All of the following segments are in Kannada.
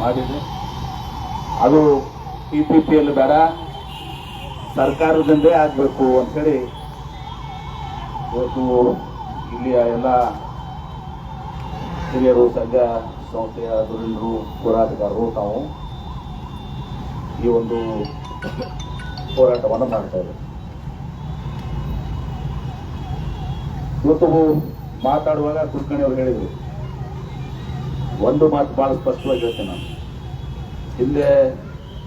ಮಾಡಿದೆ ಅದು ಪಿ ಪಿ ಪಿಯಲ್ಲಿ ಬೇಡ. ಸರ್ಕಾರದಿಂದೇ ಆಗಬೇಕು ಅಂಥೇಳಿ ಇವತ್ತು ಇಲ್ಲಿಯ ಎಲ್ಲ ಹಿರಿಯರು ಸಂಘ ಸಂಸ್ಥೆಯ ದುರಿಂದರು ಹೋರಾಟಗಾರರು ತಾವು ಈ ಒಂದು ಹೋರಾಟವನ್ನು ಮಾಡ್ತಾ ಇದ್ದಾರೆ. ಇವತ್ತು ಮಾತಾಡುವಾಗ ಕುಲಕರ್ಣಿ ಅವರು ಹೇಳಿದರು. ಒಂದು ಮಾತು ಭಾಳ ಸ್ಪಷ್ಟವಾಗಿ ಹೇಳ್ತೇನೆ ನಾನು. ಹಿಂದೆ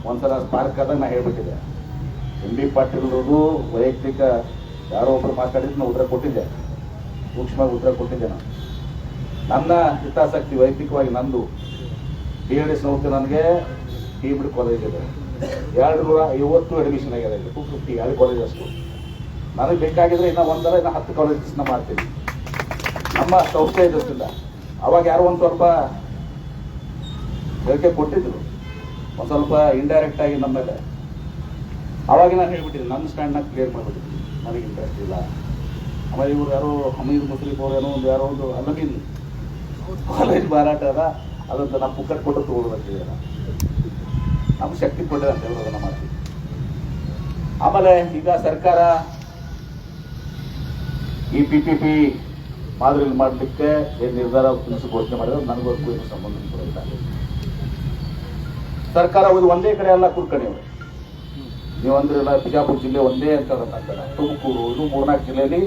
ಒಂದ್ಸಲ ಸ್ಪಾರ್ಕ್ ಆದಾಗ ನಾ ಹೇಳ್ಬಿಟ್ಟಿದ್ದೆ. ಎಂ ಬಿ ಪಾಟೀಲ್ರದು ವೈಯಕ್ತಿಕ ಯಾರೋ ಒಬ್ರು ಮಾತಾಡಿದ್ರು ನಾನು ಉತ್ತರ ಕೊಟ್ಟಿದ್ದೆ. ಸೂಕ್ಷ್ಮವಾಗಿ ಉತ್ತರ ಕೊಟ್ಟಿದ್ದೆ ನಾನು. ನನ್ನ ಹಿತಾಸಕ್ತಿ ವೈಯಕ್ತಿಕವಾಗಿ ನಂದು. ಪಿ ಎಡ್ ಎಸ್ ಸಂಸ್ಥೆ ನನಗೆ ಟೀಮ್ಡ್ ಕಾಲೇಜ್ ಇದೆ. ಎರಡು ನೂರ ಐವತ್ತು ಅಡ್ಮಿಷನ್ ಆಗಿದೆ ಟು ಫಿಫ್ಟಿ ಎರಡು ಕಾಲೇಜ್ ಅಷ್ಟು. ನನಗೆ ಬೇಕಾಗಿದ್ರೆ ಇನ್ನು ಒಂದರ ಇನ್ನು ಹತ್ತು ಕಾಲೇಜಸ್ನ ಮಾಡ್ತೀನಿ. ನಮ್ಮ ಸಂಸ್ಥೆ ಇದ್ದಿಲ್ಲ ಅವಾಗ ಯಾರೋ ಒಂದು ಸ್ವಲ್ಪ ಹೇಳಿಕೆ ಕೊಟ್ಟಿದ್ರು. ಸ್ವಲ್ಪ ಇಂಡೈರೆಕ್ಟ್ ಆಗಿ ನಮ್ಮ ಮೇಲೆ. ಅವಾಗ ನಾನು ಹೇಳ್ಬಿಟ್ಟಿದ್ದೆ, ನನ್ನ ಸ್ಟ್ಯಾಂಡ್ನ ಕ್ಲಿಯರ್ ಮಾಡ್ಬಿಟ್ಟಿದ್ದೀನಿ ನನಗೆ ಇಂಟ್ರೆಸ್ಟ್ ಇಲ್ಲ. ಆಮೇಲೆ ಇವ್ರು ಯಾರೋ ಹಮೀದ್ ಮುಸ್ಲಿಂ ಅವ್ರು ಏನೋ ಒಂದು ಯಾರೋ ಒಂದು ಅಲ್ಲಮೀನ್ ಕಾಲೇಜ್ ಮಾರಾಟ ಅದ ಅದಂತ ನಾವು ಪುಕ್ಕಟ್ ಕೊಟ್ಟು ತಗೊಳ್ಬೇಕಿದೆ. ನಮ್ಗೆ ಶಕ್ತಿ ಕೊಟ್ಟಿದೆ ಅಂತ ಹೇಳೋದನ್ನ ಮಾಡ್ತೀವಿ ಆಮೇಲೆ ಈಗ ಸರ್ಕಾರ ಈ ಪಿ ಪಿ ಪಿ ಮಾದರಿಯಲ್ಲಿ ಮಾಡಲಿಕ್ಕೆ ಏನು ನಿರ್ಧಾರ ಘೋಷಣೆ ಮಾಡಿದ್ರೆ? ನನಗೂ ಏನು ಸಂಬಂಧ ಕೂಡ ಇಲ್ಲ. ಸರ್ಕಾರ ಹೋಗಿ ಒಂದೇ ಕಡೆ ಎಲ್ಲ ಕುರ್ಕಣಿ ಅವರು. ನೀವು ಅಂದ್ರಲ್ಲ ಬಿಜಾಪುರ ಜಿಲ್ಲೆ ಒಂದೇ ಅಂತ ತುಮಕೂರು ಇದು ಮೂರ್ನಾಲ್ಕು ಜಿಲ್ಲೆಯಲ್ಲಿ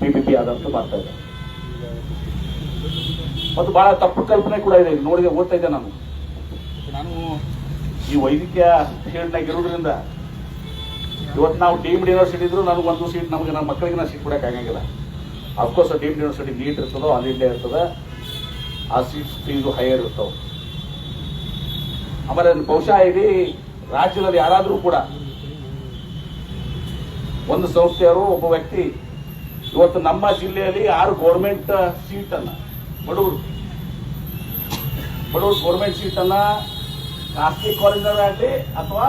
ಪಿ ಪಿ ಪಿ ಆದಂತ ಮಾಡ್ತಾ ಇದೆ. ಮತ್ತು ಬಹಳ ತಪ್ಪು ಕಲ್ಪನೆ ಕೂಡ ಇದೆ. ನೋಡಿದೆ ಓದ್ತಾ ಇದ್ದೆ ನಾನು. ನಾನು ಈ ವೈದ್ಯಕೀಯ ಫೀಲ್ಡ್ನಾಗ ಇರೋದ್ರಿಂದ ಇವತ್ತು ನಾವು ಡೀಮ್ಡ್ ಯೂನಿವರ್ಸಿಟಿ ಇದ್ರು ನನಗೆ ಒಂದು ಸೀಟ್ ನಮಗೆ ನಮ್ಮ ಮಕ್ಕಳಿಗೆ ನಾನು ಸೀಟ್ ಕೊಡಕ್ಕೆ ಆಗಂಗಿಲ್ಲ. Of course deemed university NEET ಇರ್ತದೋ ಆಲ್ ಇಂಡಿಯಾ ಇರ್ತದೆ ಆ ಸೀಟ್ ಫೀಸು ಹೈಯರ್ ಇರ್ತಾವೆ. ಆಮೇಲೆ ಬಹುಶಃ ಇಡೀ ರಾಜ್ಯದಲ್ಲಿ ಯಾರಾದರೂ ಕೂಡ ಒಂದು ಸಂಸ್ಥೆಯವರು ಒಬ್ಬ ವ್ಯಕ್ತಿ ಇವತ್ತು ನಮ್ಮ ಜಿಲ್ಲೆಯಲ್ಲಿ ಆರು ಗೌರ್ಮೆಂಟ್ ಸೀಟನ್ನು ಬಡವರು ಬಡವರು ಗೌರ್ಮೆಂಟ್ ಸೀಟನ್ನು ಖಾಸಗಿ ಕಾಲೇಜಾಗಲಿ ಅಥವಾ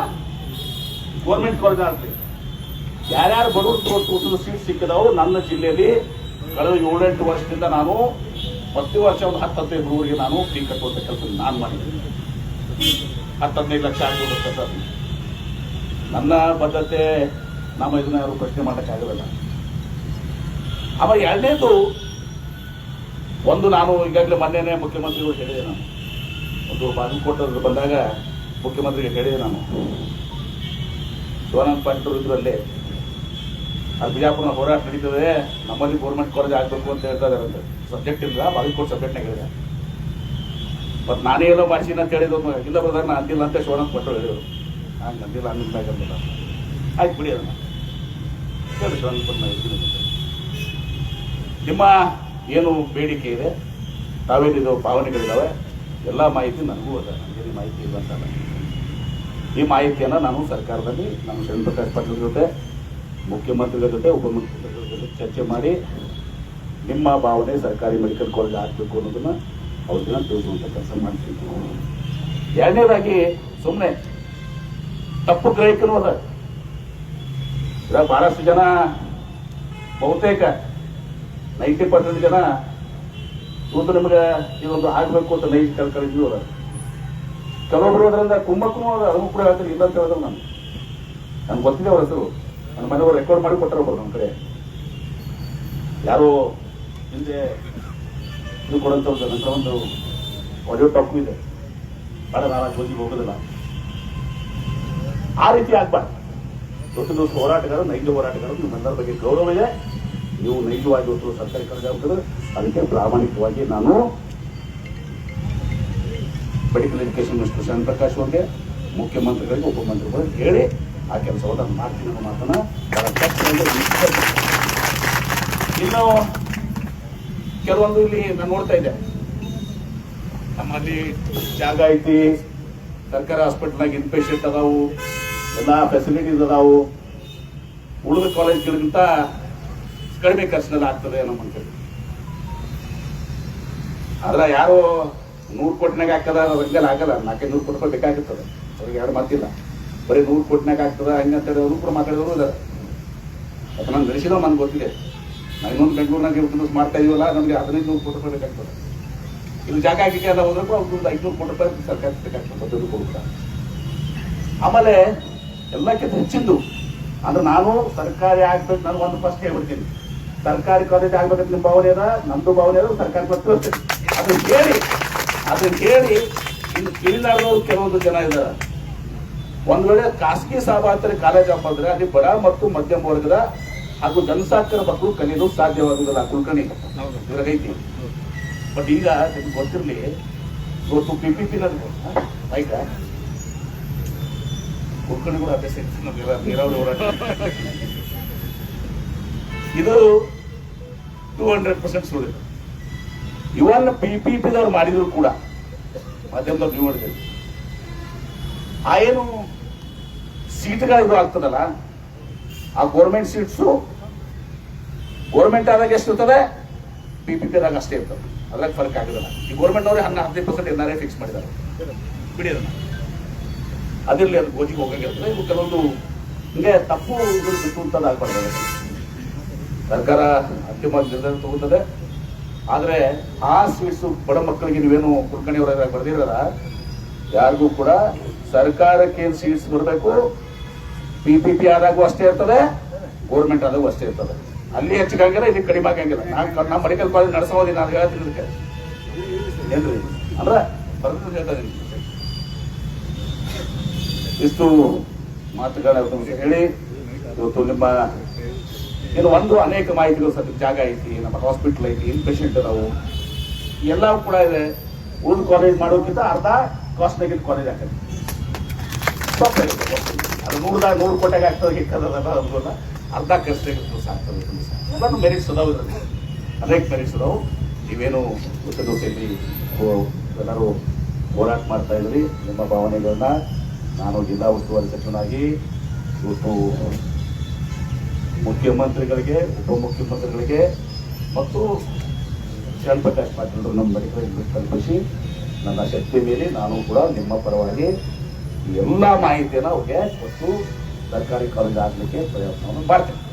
ಗೌರ್ಮೆಂಟ್ ಕಾಲೇಜ್ ಆಗಲಿ, ಯಾರ್ಯಾರು ಬಡವರು ತೋರಿಸಿದ ಸೀಟ್ ಸಿಕ್ಕಿದವು ನನ್ನ ಜಿಲ್ಲೆಯಲ್ಲಿ ಕಳೆದ ಏಳೆಂಟು ವರ್ಷದಿಂದ ನಾನು ಪ್ರತಿ ವರ್ಷ ಒಂದು ಹತ್ತು ಹದಿನೈದು ಹುಡುಗರಿಗೆ ನಾನು ಫೀ ಕಟ್ಟುವಂಥ ಕೆಲಸ ನಾನು ಮಾಡಿದ್ದೀನಿ. ಹತ್ತು ಹದಿನೈದು ಲಕ್ಷ ಆಗ್ಬಿಡುತ್ತೆ ಸರ್. ನನ್ನ ಬದ್ಧತೆ ನಮ್ಮ ಇದನ್ನ ಯಾರು ಪ್ರಶ್ನೆ ಮಾಡೋಕ್ಕಾಗಲ್ಲ ಆಮೇಲೆ ಎರಡನೇದು, ಒಂದು ನಾನು ಈಗಾಗಲೇ ಮೊನ್ನೆನೇ ಮುಖ್ಯಮಂತ್ರಿಗಳು ಹೇಳಿದೆ ನಾನು. ಒಂದು ಬಾಗಲಕೋಟೆ ಬಂದಾಗ ಮುಖ್ಯಮಂತ್ರಿಗೆ ಹೇಳಿದೆ ನಾನು. ಶಿವಾನಂದ ಪಾಟೀಲ್ ಇದರಲ್ಲಿ. ಅದು ಬಿಜಾಪುರ ಹೋರಾಟ ನಡೀತದೆ, ನಮ್ಮಲ್ಲಿ ಗೌರ್ಮೆಂಟ್ ಕಾಲೇಜ್ ಆಗಬೇಕು ಅಂತ ಹೇಳ್ತಾ ಇದ್ದಾರೆ ಸಬ್ಜೆಕ್ಟ್ ಇಲ್ಲ ಬಾಗಲಕೋಟೆ ಸಬ್ಜೆಕ್ಟ್ನಾಗ ಹೇಳಿದೆ. ಮತ್ತು ನಾನೇ ಎಲ್ಲೋ ಮಾಡ್ಸೀನಿ ಅಂತ ಹೇಳಿದ್ರು ಇಲ್ಲ ಬರ್ದಾಗ ನಾನು ಅಂದಿಲ್ಲ ಅಂತ ಶಿವಾನಂದ ಪಾಟೀಲ್ ಹೇಳಿದ್ರು. ಹಂಗೆ ಅಂದಿಲ್ಲ ಅಂದಿಲ್ಲ. ಆಯ್ತು ಬಿಡಿ ಅದನ್ನ ಹೇಳಿ ಅಂತ. ನಿಮ್ಮ ಏನು ಬೇಡಿಕೆ ಇದೆ? ತಾವೇನಿದು ಭಾವನೆಗಳಿದ್ದಾವೆ ಎಲ್ಲ ಮಾಹಿತಿ ನನಗೂ ಅದ. ನನಗೇನು ಮಾಹಿತಿ ಇಲ್ಲ ಅಂತಲ್ಲ ಈ ಮಾಹಿತಿಯನ್ನು ನಾನು ಸರ್ಕಾರದಲ್ಲಿ ನಾನು ಶರಣ್ ಪ್ರಕಾಶ್ ಪಾಟೀಲ್ ಜೊತೆ, ಮುಖ್ಯಮಂತ್ರಿಗಳ ಜೊತೆ, ಉಪಮುಖ್ಯಮಂತ್ರಿಗಳ ಜೊತೆ ಚರ್ಚೆ ಮಾಡಿ ನಿಮ್ಮ ಭಾವನೆ ಸರ್ಕಾರಿ ಮೆಡಿಕಲ್ ಕಾಲೇಜ್ ಆಗಬೇಕು ಅನ್ನೋದನ್ನ ಅವ್ರಿಗೆ ತಿಳಿಸುವಂಥ ಕೆಲಸ ಮಾಡ್ತೀನಿ. ಎರಡನೇದಾಗಿ ಸುಮ್ಮನೆ ತಪ್ಪು ಗ್ರಹಿಕನೂ ಅದ. ಇವಾಗ ಬಹಳಷ್ಟು ಜನ, ಬಹುತೇಕ ನೈಂಟಿ ಪರ್ಸೆಂಟ್ ಜನ ಇವತ್ತು ನಿಮಗೆ ಇದೊಂದು ಆಗಬೇಕು ಅಂತ ನೈಟ್ ಕಳ್ಕೊಂಡಿದ್ವಿ ಅದ ಕೆಲವೊಬ್ರು ಅದರಿಂದ ಕುಮ್ಮಕ್ಕೂ ಅದ ಅದಕ್ಕೂ ಕೂಡ ಹೇಳ್ತಾರೆ ಇಲ್ಲ ಅಂತ ಹೇಳಿದ್ರು ನಾನು. ನನ್ಗೆ ಗೊತ್ತಿದೆ ಅವ್ರ ಹೆಸರು. ನನ್ನ ಮನೆಯವರು ರೆಕಾರ್ಡ್ ಮಾಡಿ ಕೊಟ್ಟರು ಒಬ್ಬರು ನಮ್ಮ ಕಡೆ. ಯಾರು ಹಿಂದೆ ಇದು ಕೊಡುವಂಥ ಒಂದು ಆಡಿಯೋ ಟಾಕು ಇದೆ. ಬೇಡ ನಾನು ಜೊತೆಗೆ ಹೋಗೋದಿಲ್ಲ. ಆ ರೀತಿ ಆಗ್ಬಾರ್ದು. ದೊಡ್ಡ ದೊಡ್ಡ ಹೋರಾಟಗಾರರು ನೈಜ ಹೋರಾಟಗಾರರು ನಿಮ್ಮೆಲ್ಲರ ಬಗ್ಗೆ ಗೌರವ ಇದೆ. ನೀವು ನೈಜವಾಗಿ ಒಂದು ಸರ್ಕಾರಿ ಕಾಲೇಜ್ ಆಗ್ತದೆ ಅದಕ್ಕೆ ಪ್ರಾಮಾಣಿಕವಾಗಿ ನಾನು medical education minister Sharan Prakash ಅವ್ರಿಗೆ, ಮುಖ್ಯಮಂತ್ರಿಗಳಿಗೆ, ಉಪಮಂತ್ರಿಗಳಿಗೆ ಹೇಳಿ ಆ ಕೆಲಸವನ್ನು ನಾನು ಮಾಡ್ತೀನಿ ಅನ್ನೋ ಮಾತನ್ನ ಇನ್ನು ಕೆಲವೊಂದು ಇಲ್ಲಿ ನಾನು ನೋಡ್ತಾ ಇದ್ದೆ. ನಮ್ಮಲ್ಲಿ ಜಾಗ ಐತಿ, ಸರ್ಕಾರಿ ಹಾಸ್ಪಿಟಲ್ನಾಗ ಇನ್ಪೇಷಂಟ್ ಅದಾವು, ಎಲ್ಲ ಫೆಸಿಲಿಟೀಸ್ ಅದಾವು. ಉಳಿದ ಕಾಲೇಜ್ಗಳಿಗಿಂತ ಕಡಿಮೆ ಖರ್ಚಿನಲ್ಲಿ ಆಗ್ತದೆ ನಮ್ಮ ಅಂತೇಳಿ ಆದ್ರೆ ಯಾರು ನೂರು ಕೋಟಿನಾಗ ಹಾಕದ ರಂಗಲ್ ಆಗಲ್ಲ, ನಾಲ್ಕೈದು ನೂರು ಕೋಟಿ ರೂಪಾಯಿ ಬೇಕಾಗುತ್ತದೆ ಅವ್ರಿಗೆ ಯಾರು ಮಾತಿಲ್ಲ. ಬರೀ ನೂರು ಕೋಟಿನಾಗ ಆಗ್ತದ ಹಂಗಂತೇಳಿ ಅವರು ಕೂಡ ಮಾತಾಡಿದವರು ಇದ್ದಾರೆ ಅದನ್ನ ನಡೆಸಿದ ನನ್ಗೆ ಗೊತ್ತಿದೆ. ನಾನು ಇನ್ನೊಂದು ಬೆಂಗಳೂರಿನಾಗ ಬಿಸ್ನೆಸ್ ಮಾಡ್ತಾ ಇದೀವಲ್ಲ, ನಮಗೆ ಹದಿನೈದು ನೂರು ಕೋಟಿ ರೂಪಾಯಿ ಬೇಕಾಗ್ತದೆ. ಇಲ್ಲಿ ಜಾಗ ಆಗಿದೆ ಎಲ್ಲ ಒಂದು ಐನೂರು ಕೋಟಿ ರೂಪಾಯಿ ಸರ್ಕಾರ ಬೇಕಾಗ್ತದೆ ದುಡ್ಡು ಕೊಡ್ತಾರೆ ಆಮೇಲೆ ಎಲ್ಲಕ್ಕಿಂತ ಹೆಚ್ಚಿಂದು, ಅಂದ್ರೆ ನಾನು ಸರ್ಕಾರಿ ಆಗ್ಬೇಕು, ನಾನು ಒಂದು ಫಸ್ಟ್ ಹೇಳ್ಬಿಡ್ತೀನಿ. ಸರ್ಕಾರಿ ಕಾಲೇಜ್ ಆಗ್ಬೇಕಂತ ನಿಮ್ಮ ಭಾವನೆ ಅದ, ನಮ್ದು ಭಾವನೆ ಅದ, ಸರ್ಕಾರಿ ಬರ್ತದೆ ಅದನ್ನ ಕೇಳಿ ಅದನ್ನ ಕೇಳಿ ಇನ್ನು ತಿಳಿದಾಡೋರು ಕೆಲವೊಂದು ಜನ ಇದ್ದಾರೆ ಒಂದ್ ವೇಳೆ ಖಾಸಗಿ ಸಾಬಾತರಿ ಕಾಲೇಜ್ ಅಂದ್ರೆ ಅಲ್ಲಿ ಬಡ ಮತ್ತು ಮಧ್ಯಮ ವರ್ಗದ ಹಾಗೂ ಜನಸಾಕ್ಷರ ಮಕ್ಕಳು ಕಲಿಯಲು ಸಾಧ್ಯವಾಗುವುದಿಲ್ಲ ಕುಲಕರ್ಣಿ. ಇದ್ರಾಗೈತಿ ಬಟ್ ಈಗ ನಿಮ್ಗೆ ಗೊತ್ತಿರಲಿ ಇವತ್ತು ಪಿ ಪಿ ಪಿ ಆಯ್ತಾ? ಕುಲಕರ್ಣಿ ಕೂಡ ಅಭ್ಯಾಸ ಇತ್ತು ನಮ್ಗೆ ನೀರಾವರಿ ಹೋರಾಟ. ಇದು ಟೂ ಹಂಡ್ರೆಡ್ ಪರ್ಸೆಂಟ್ ಸುಳ್ಳು ಇವನ್ನ ಪಿ ಪಿ ಪಿದವ್ರು ಮಾಡಿದ್ರು ಕೂಡ ಮಾಧ್ಯಮದವ್ರು ನೀವು ನೋಡಿದ್ರಿ ಆ ಏನು ಸೀಟ್ಗಳು ಇದು ಆಗ್ತದಲ್ಲ ಆ ಗೋರ್ಮೆಂಟ್ ಸೀಟ್ಸು ಗೋರ್ಮೆಂಟ್ ಆದಾಗ ಎಷ್ಟು ಇರ್ತದೆ? ಪಿ ಪಿ ಆದಾಗ ಅಷ್ಟೇ ಇರ್ತದೆ. ಅದ್ರಾಗ ಫರ್ಕ್ ಆಗೋದಿಲ್ಲ ಈ ಗೋರ್ಮೆಂಟ್ ಅವ್ರಿಗೆ ಹನ್ನ ಹದಿನೈದು ಪರ್ಸೆಂಟ್ ಏನಾರೇ ಫಿಕ್ಸ್ ಮಾಡಿದ್ದಾರೆ. ಬಿಡಿ ಅದನ್ನ. ಅದಿರಲಿ ಅದು ಗೋಜಿಗೆ ಹೋಗಂಗಿರ್ತದೆ. ಇವು ಕೆಲವೊಂದು ಹಿಂಗೆ ತಪ್ಪು ಇದು ಬಿಟ್ಟು ಅಂತ ಆಗ್ಬಾರ್ದು. ಸರ್ಕಾರ ಅಂತಿಮ ನಿರ್ಧಾರ ತಗೋತದೆ ಆದರೆ ಆ ಸ್ವೀಟ್ಸು ಬಡ ಮಕ್ಕಳಿಗೆ ನೀವೇನು ಕುರ್ಕಣಿ ಅವರ ಬರೆದಿರಲ್ಲ, ಯಾರಿಗೂ ಕೂಡ ಸರ್ಕಾರಕ್ಕೆ ಏನು ಸೀಟ್ಸ್ ಬರಬೇಕು? ಪಿ ಪಿ ಆದಾಗೂ ಅಷ್ಟೇ ಇರ್ತದೆ ಗೋರ್ಮೆಂಟ್ ಆದಾಗೂ ಅಷ್ಟೇ ಇರ್ತದೆ. ಅಲ್ಲಿ ಹೆಚ್ಚಿಗೆ ಆಗಿಲ್ಲ ಇಲ್ಲಿ ಕಡಿಮೆ ಆಗಂಗಿಲ್ಲ ನಾನು ನಮ್ಮ ಮೆಡಿಕಲ್ ಕಾಲೇಜ್ ನಡೆಸೋದಿ ನಾನು ಹೇಳ್ತೀನಿ ಅಂದ್ರೆ ಬರ್ತದೆ ಇಷ್ಟು ಮಾತುಗಳ ಹೇಳಿ, ಇವತ್ತು ನಿಮ್ಮ ಇದು ಒಂದು ಅನೇಕ ಮಾಹಿತಿಗಳು ಸದ್ಯ ಜಾಗ ಐತಿ, ನಮ್ಮ ಹಾಸ್ಪಿಟಲ್ ಐತಿ ಇನ್ ಪೇಷಂಟ್ ಅದಾವು ಎಲ್ಲವೂ ಕೂಡ ಇದೆ. ಉಳಿದ ಕಾಲೇಜ್ ಮಾಡೋಕ್ಕಿಂತ ಅರ್ಧ ಕಾಸ್ಟ್ನಾಗಿದ್ದ ಕಾಲೇಜ್ ಆಗ್ತದೆ. ಅದು ನೂರದಾಗ ನೂರು ಕೋಟೆಗೆ ಆಗ್ತದೆ ಹಿಕ್ಕದಲ್ಲ ಅದಲ್ಲ ಅರ್ಧ ಕಷ್ಟ ಸಾಕ್ತದೆ ಎಲ್ಲಾನು ಮೆರಿಟ್ಸ್ ಅದಾವು ಇದರಲ್ಲಿ. ಅನೇಕ ಮೆರಿಟ್ಸ್ ಅದಾವು ನೀವೇನು ಉತ್ತರ ದೋಸೆಯಲ್ಲಿ ಎಲ್ಲರೂ ಹೋರಾಟ ಮಾಡ್ತಾ ಇದ್ರಿ. ನಿಮ್ಮ ಭಾವನೆಗಳನ್ನ ನಾನು ಜಿಲ್ಲಾ ಉಸ್ತುವಾರಿ ಸಚಿವನಾಗಿ, ಇವತ್ತು ಮುಖ್ಯಮಂತ್ರಿಗಳಿಗೆ, ಉಪಮುಖ್ಯಮಂತ್ರಿಗಳಿಗೆ ಮತ್ತು ಶರಣ್ ಪ್ರಕಾಶ್ ಪಾಟೀಲ್ ನಮ್ಮ ಮೆಡಿಕಲ್ ತಲುಪಿಸಿ ನನ್ನ ಶಕ್ತಿ ಮೇಲೆ ನಾನು ಕೂಡ ನಿಮ್ಮ ಪರವಾಗಿ ಎಲ್ಲ ಮಾಹಿತಿಯನ್ನು ಅವ್ರಿಗೆ ಕೊಟ್ಟು ಸರ್ಕಾರಿ ಕಾಲೇಜ್ ಆಗಲಿಕ್ಕೆ ಪ್ರಯತ್ನವನ್ನು ಮಾಡ್ತೇನೆ